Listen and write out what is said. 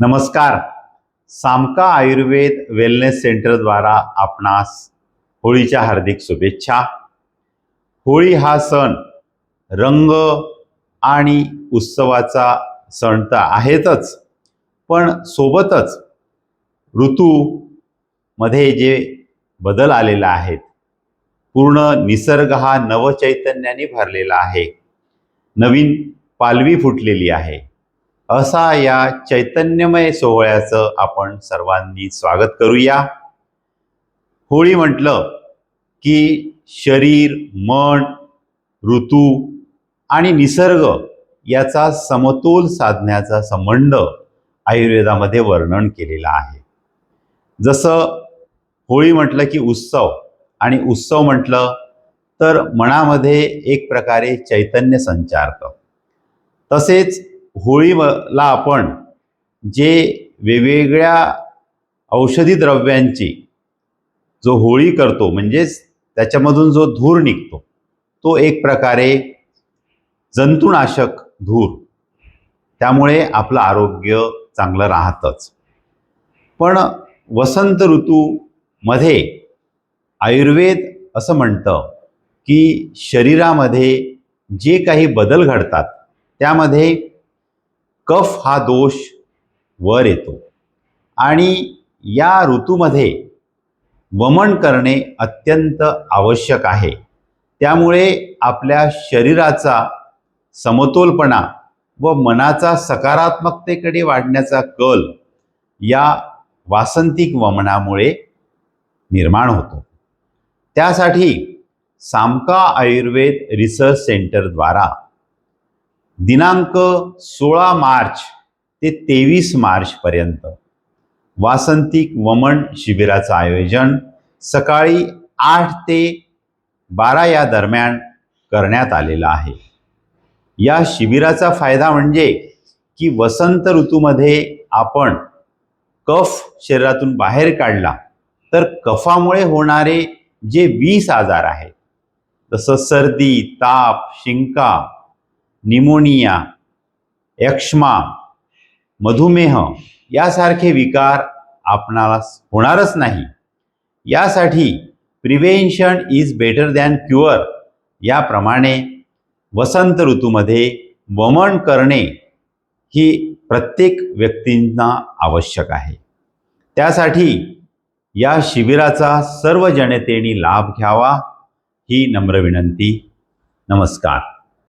नमस्कार. सामका आयुर्वेद वेलनेस सेंटरद्वारा आपणास होळीच्या हार्दिक शुभेच्छा. होळी हा सण रंग आणि उत्सवाचा सण तर आहेतच पण सोबतच ऋतूमध्ये जे बदल आलेला आहेत पूर्ण निसर्ग हा नवचैतन्याने भरलेला आहे. नवीन पालवी फुटलेली आहे. असा या चैतन्यमय सोहळ्याचं आपण सर्वांनी स्वागत करूया. होळी म्हटलं की शरीर मन ऋतू आणि निसर्ग याचा समतोल साधण्याचा संबंध आयुर्वेदामध्ये वर्णन केलेला आहे. जसं होळी म्हटलं की उत्सव आणि उत्सव म्हटलं तर मनामध्ये एक प्रकारे चैतन्य संचारतं. तसेच होळीला आपण जे वेगवेगळ्या औषधी द्रव्यांची जो होळी करतो म्हणजेच त्याच्यामधून जो धूर निघतो तो एक प्रकारे जंतुनाशक धूर. त्यामुळे आपलं आरोग्य चांगलं राहतंच. पण वसंत ऋतूमध्ये आयुर्वेद असं म्हणतं की शरीरामध्ये जे काही बदल घडतात त्यामध्ये कफ हा दोष वर येतो. आणि या ऋतूमध्ये वमन करणे अत्यंत आवश्यक आहे. त्यामुळे आपल्या शरीराचा समतोलपणा व मनाचा सकारात्मकतेकडे वाढण्याचा कल या वासंतिक वमनामुळे निर्माण होतो. त्यासाठी सामका आयुर्वेद रिसर्च सेंटरद्वारा दिनांक सोळा मार्च ते तेवीस मार्चपर्यंत वासंतिक वमन शिबिराचं आयोजन सकाळी आठ ते बारा या दरम्यान करण्यात आलेलं आहे. या शिबिराचा फायदा म्हणजे की वसंत ऋतूमध्ये आपण कफ शरीरातून बाहेर काढला तर कफामुळे होणारे जे वीस आजार आहेत जसं सर्दी ताप शिंका निमोनिया यक्ष्मा मधुमेह यासारखे विकार आपणाला होणारच नाही. यासाठी prevention is better than cure याप्रमाणे वसंत ऋतूमध्ये वमन करणे ही प्रत्येक व्यक्तींना आवश्यक आहे. त्यासाठी या शिबिराचा सर्व जनतेने लाभ घ्यावा ही नम्र विनंती. नमस्कार.